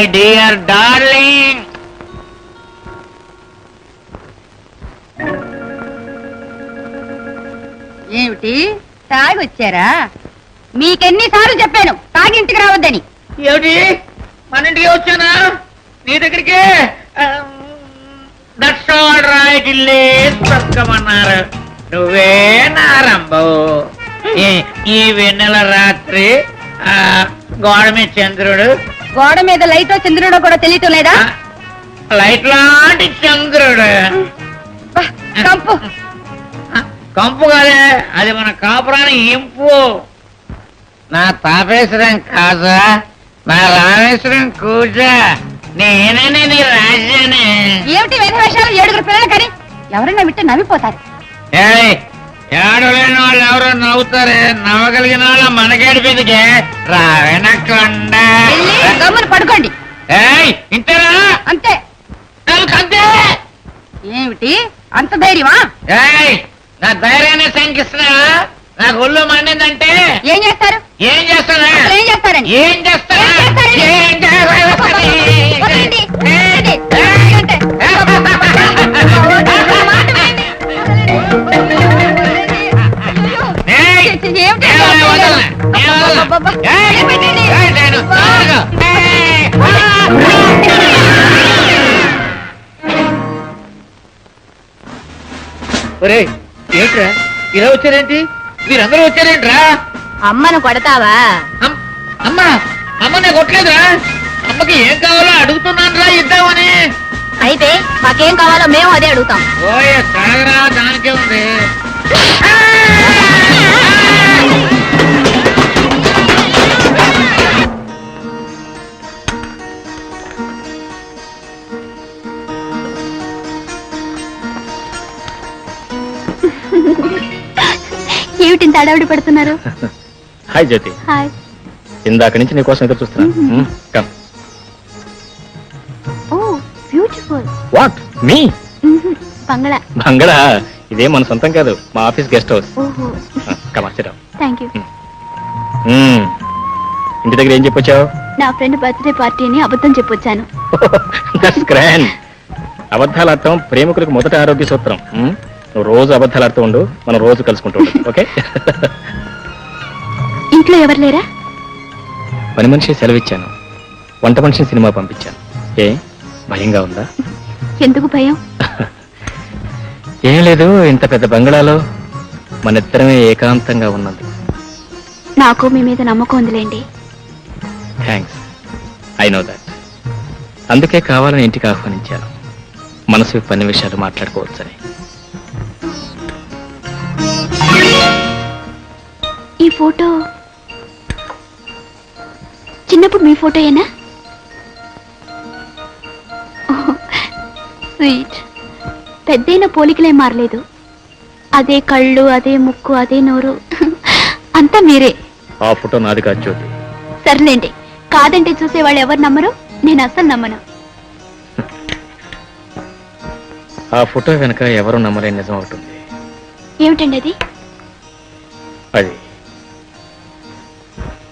My dear darling ఏమిటి? తాగి వచ్చారా మీకెన్నిసార్లు చెప్పాను తాగి ఇంటికి రావద్దని. ఏమిటి? మన ఇంటికి వచ్చానా? నీ దగ్గరికి దట్స్ ఆల్ రైట్ ఇల్లే నువ్వే నారంబో ఈ- ఈ వెన్నెల రాత్రి గోడ మీద చంద్రుడు గోడ మీద లైట్ చంద్రుడో కూడా తెలియటం లేదా? లైట్ లాంటి చంద్రుడు. బా, కంపు. కంపు కాదే అది మన కాపురానికి ఇంపు. నా తాపేశ్వరం కాదా నా రామేశ్వరం కూజ నేనే నీ రాజ్యాన్ని ఏమిటి వేషాలు? ఏడుగురు పిల్లలు కానీ ఎవరైనా వింటే నవ్విపోతారు. ఏయ్, ఏడలేని వాళ్ళు ఎవరో నవ్వుతారే నవ్వగలిగిన వాళ్ళ మనకేడిపిందికే రావెనకొండ వెళ్ళి గమ్మున పడుకోండి ఏయ్ ఇంతేనా అంతే అంతే ఏమిటి అంత ధైర్యమా ఏయ్ నా ధైర్యాన్ని శంకిస్తున్నా నాకు ఒళ్ళు మండిందంటే ఏం చేస్తారు ఏం చేస్తానా అసలు ఏం చేస్తారని ఏం చేస్తానా ఏం చేస్తారని? ఒరేయ్ ఏంట్రా? ఇలా వచ్చారేంటి? మీరందరూ వచ్చారేంట్రా? అమ్మను కొడతావా? అమ్- అమ్మా అమ్మ నేను కొట్టలేదురా. అమ్మకి ఏం కావాలో అడుగుతున్నాను రా ఇద్దామని. అయితే మాకేం కావాలో మేము అదే అడుగుతాం. ఓయ్ సాగరా దానికే ఉంది. అడవిడి పడుతున్నారు. హాయ్ జ్యోతి. హాయ్. ఇందాక నుంచి నీ కోసం ఎదురు చూస్తున్నా. Come oh beautiful. వాట్ మీ బంగళా. బంగళా? ఇదే మన సొంతం కాదు మా ఆఫీస్ గెస్ట్ హౌస్. కమాచరం థ్యాంక్ యూ ఇంటి దగ్గర ఏం చెప్పొచ్చావు? నా ఫ్రెండ్ బర్త్డే పార్టీని అబద్ధం చెప్పొచ్చాను. దట్స్ గ్రాండ్ అబద్ధాలు ఆడటం ప్రేమికులకు మొదటి ఆరోగ్య సూత్రం? నువ్వు రోజు అబద్ధాలు ఆడుతూ ఉండు మనం రోజు కలుసుకుంటూ ఓకే? ఇంట్లో ఎవరు లేరా? పని మనిషి సెలవిచ్చాను. వంట మనిషిని సినిమా పంపించాను. ఏ? భయంగా ఉందా? ఎందుకు భయం? ఏం లేదు ఇంత పెద్ద బంగళాలో మన ఇద్దరమే ఏకాంతంగా ఉన్నది. నాకు మీ మీద నమ్మకం ఉందిలేండి. థ్యాంక్స్ ఐ నో దట్ అందుకే కావాలని ఇంటికి ఆహ్వానించాను. మనసు పని విషయాలు మాట్లాడుకోవచ్చని. ఈ ఫోటో చిన్నప్పుడు మీ ఫోటోయేనా? స్వీట్. పెద్దయిన పోలికలే మారలేదు. అదే కళ్ళు అదే ముక్కు అదే నోరు. అంతా మీరే. ఆ ఫోటో నాది కాదు జ్యోతి. సర్లేండి. కాదంటే చూసే వాళ్ళు ఎవరు నమ్మరు? నేను అస్సలు నమ్మను. ఆ ఫోటో వెనక ఎవరు నమ్మలేని నిజం అవుతుంది ఏమిటండి అది అది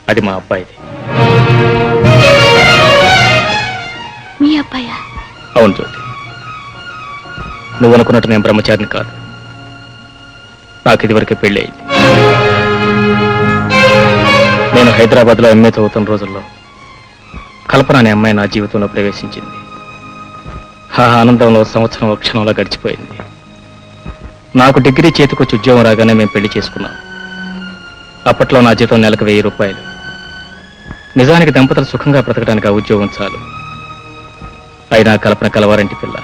అది మా అబ్బాయిది. మీ అబ్బాయా? అవును జ్యోతి. నువ్వు అనుకున్నట్టు నేను బ్రహ్మచారిని కాదు. నాకు ఇదివరకే పెళ్ళి అయింది. నేను హైదరాబాద్లో ఎంఏ చదువుతున్న రోజుల్లో కల్పన అనే అమ్మాయి నా జీవితంలో ప్రవేశించింది. ఆ ఆనందంలో సంవత్సరం ఒక క్షణంలో గడిచిపోయింది. నాకు డిగ్రీ చేతికొచ్చి ఉద్యోగం రాగానే మేము పెళ్ళి చేసుకున్నాం. అప్పట్లో నా జీతం నెలకు వెయ్యి రూపాయలు. నిజానికి దంపతులు సుఖంగా బ్రతకడానికి ఆ ఉద్యోగం చాలు. అయినా కల్పన కలవారంటి పిల్ల.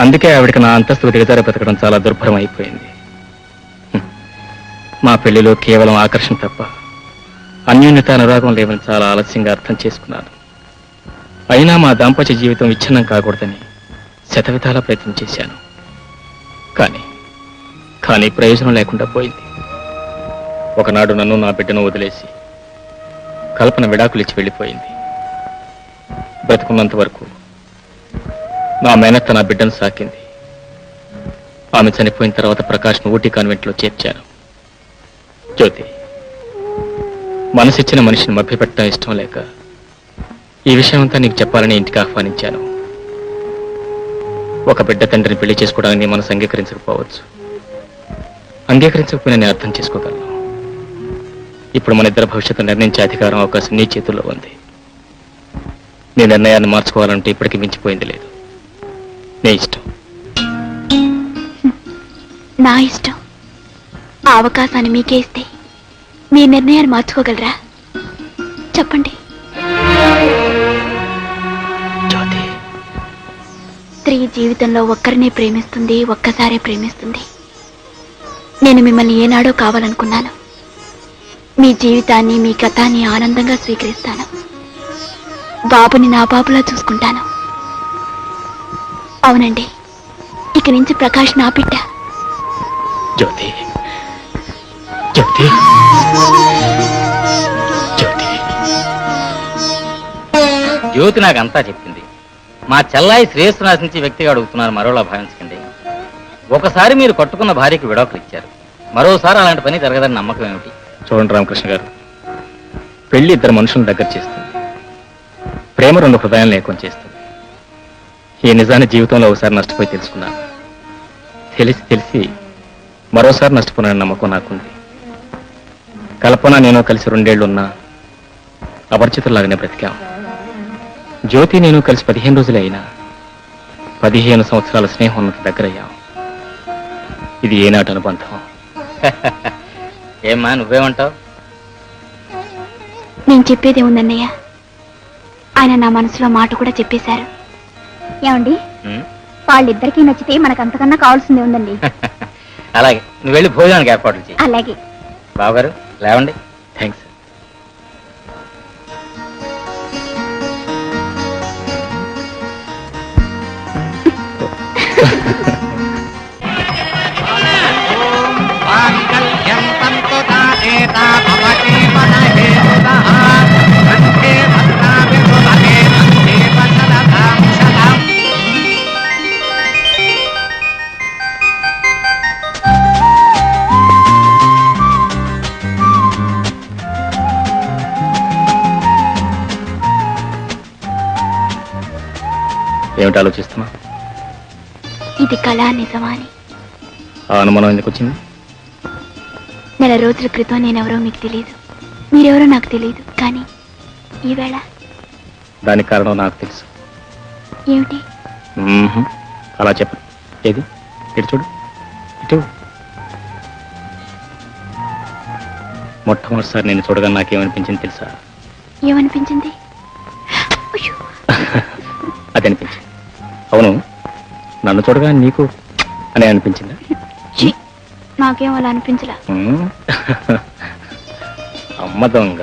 అందుకే ఆవిడకి నా అంతస్తు దిగజారి బ్రతకడం చాలా దుర్భరం అయిపోయింది మా పెళ్ళిలో కేవలం ఆకర్షణ తప్ప అన్యోన్యత అనురాగం లేవని చాలా ఆలస్యంగా అర్థం చేసుకున్నాను. అయినా మా దాంపత్య జీవితం విచ్ఛిన్నం కాకూడదని శతవిధాల ప్రయత్నం చేశాను. కానీ కానీ ప్రయోజనం లేకుండా పోయింది. ఒకనాడు నన్ను నా బిడ్డను వదిలేసి కల్పన విడాకులిచ్చి వెళ్ళిపోయింది. బ్రతుకున్నంత వరకు నా మేనత్త నా బిడ్డను సాకింది. ఆమె చనిపోయిన తర్వాత ప్రకాష్ను ఊటీ కాన్వెంట్లో చేర్చాను. జ్యోతి మనసిచ్చిన మనిషిని మభ్యపెట్టడం ఇష్టం లేక ఈ విషయం అంతా నీకు చెప్పాలని ఇంటికి ఆహ్వానించాను. ఒక బిడ్డ తండ్రిని పెళ్ళి చేసుకోవడానికి నీ మనసు అంగీకరించకపోవచ్చు. అంగీకరించకపోయినా నేను అర్థం చేసుకోగలను. ఇప్పుడు మన ఇద్దరు భవిష్యత్తు నిర్ణయించే అధికారం అవకాశం నీ చేతుల్లో ఉంది. నీ నిర్ణయాన్ని మార్చుకోవాలంటే ఇప్పటికి మించిపోయింది లేదు. నీ ఇష్టం. నా ఇష్టం. ఆ అవకాశాన్ని మీకే ఇస్తే మీ నిర్ణయాన్ని మార్చుకోగలరా? చెప్పండి. జ్యోతి. స్త్రీ జీవితంలో ఒక్కరినే ప్రేమిస్తుంది ఒక్కసారే ప్రేమిస్తుంది. నేను మిమ్మల్ని ఏనాడో కావాలనుకున్నాను. మీ జీవితాన్ని మీ గతాన్ని ఆనందంగా స్వీకరిస్తాను. బాబుని నా బాబులా చూసుకుంటాను. అవునండి ఇక నుంచి ప్రకాష్ నా బిడ్డ. జ్యోతి జ్యోతి జ్యోతి. జ్యోతి నాకంతా చెప్పింది. మా చెల్లాయి శ్రేయస్సు నాశించి వ్యక్తిగా అడుగుతున్నారు మరోలా భావించకండి. ఒకసారి మీరు కట్టుకున్న భార్యకి విడాకులు ఇచ్చారు. మరోసారి అలాంటి పని జరగదని నమ్మకం ఏమిటి? చూడండి రామకృష్ణ గారు. పెళ్ళి ఇద్దరు మనుషులను దగ్గర చేస్తుంది. ప్రేమ రెండు హృదయాలను ఏకం చేస్తుంది. ఈ నిజాన్ని జీవితంలో ఒకసారి నష్టపోయి తెలుసుకున్నాను తెలిసి తెలిసి మరోసారి నష్టపోయిన నమ్మకం నాకుంది. కల్పన నేను కలిసి రెండేళ్ళు ఉన్నా అపరిచితులాగానే బ్రతికాం. జ్యోతి నేను కలిసి పదిహేను రోజులే అయినా పదిహేను సంవత్సరాల స్నేహం ఉన్నంత దగ్గరయ్యాం. ఇది ఏనాటి అనుబంధం? ఏమ్మా నువ్వేమంటావు? నేను చెప్పేది ఉందన్నయ్య. ఆయన నా మనసులో మాట కూడా చెప్పేశారు. ఏమండి? వాళ్ళిద్దరికీ నచ్చితే మనకు అంతకన్నా కావాల్సిందే ఉందండి. అలాగే నువ్వు వెళ్ళి భోజనానికి ఏర్పాట్లు చేయి. అలాగే. బావగారు లేవండి. థ్యాంక్స్ మాంగళ్యం ఏమిటి ఆలోచిస్తున్నా? ఇది కళా నిజమా అని ఆ అనుమానం ఎందుకు వచ్చింది? నెల రోజుల క్రితం నేనెవరో మీకు తెలియదు మీరెవరో నాకు తెలియదు కానీ ఈవేళ దానికి కారణం నాకు తెలుసు. ఏమిటి. అలా చెప్పు. ఏది? ఇటు చూడు. ఇటు. మొట్టమొదటిసారి నేను చూడగా నాకేమనిపించింది తెలుసా? ఏమనిపించింది? అయ్యో, అది అనిపించింది అవును నన్ను చూడగా నీకు అని అనిపించిందా? నాకేం అలా అనిపించలా. మ్మ్. అమ్మ దొంగ.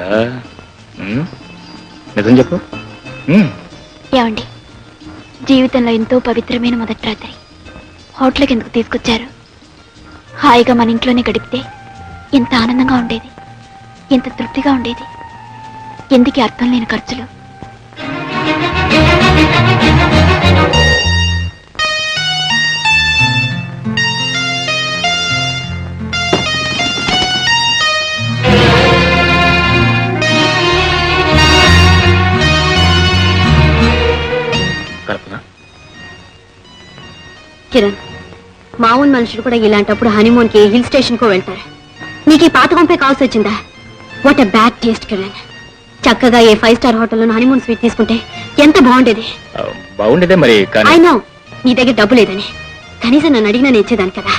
నిజం చెప్పు. ఏమండి? జీవితంలో ఎంతో పవిత్రమైన మొదటి రాత్రి. హోటల్కి ఎందుకు తీసుకొచ్చారు? హాయిగా మన ఇంట్లోనే గడిపితే ఎంత ఆనందంగా ఉండేది. ఎంత తృప్తిగా ఉండేది. ఎందుకు అర్థం లేని ఖర్చులు. మామూలు మనుషులు కూడా ఇలాంటప్పుడు హనీమూన్కి హిల్ స్టేషన్కు వెళ్తారు. నీకు ఈ పాత కొంపే కావాల్సి వచ్చిందా? What a bad taste Kiran చక్కగా ఏ ఫైవ్ స్టార్ హోటల్లో హనీమూన్ స్వీట్ తీసుకుంటే ఎంత బాగుండేది? బాగుండేదే మరి ఐ నో నీ దగ్గర డబ్బు లేదని. కనీసం నన్ను అడిగినా నేను ఇచ్చేదాన్ని కదా.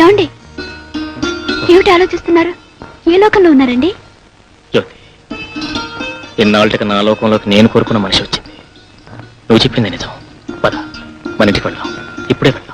ఏమండి? ఏమిటి ఆలోచిస్తున్నారు? ఏ లోకంలో ఉన్నారండి? ఎన్నాళ్ళకి నా లోకంలోకి నేను కోరుకున్న మనిషి వచ్చింది. నువ్వు చెప్పింది నిజం. పద మన ఇంటికి వెళ్దాం. ఇప్పుడే వెళ్దాం.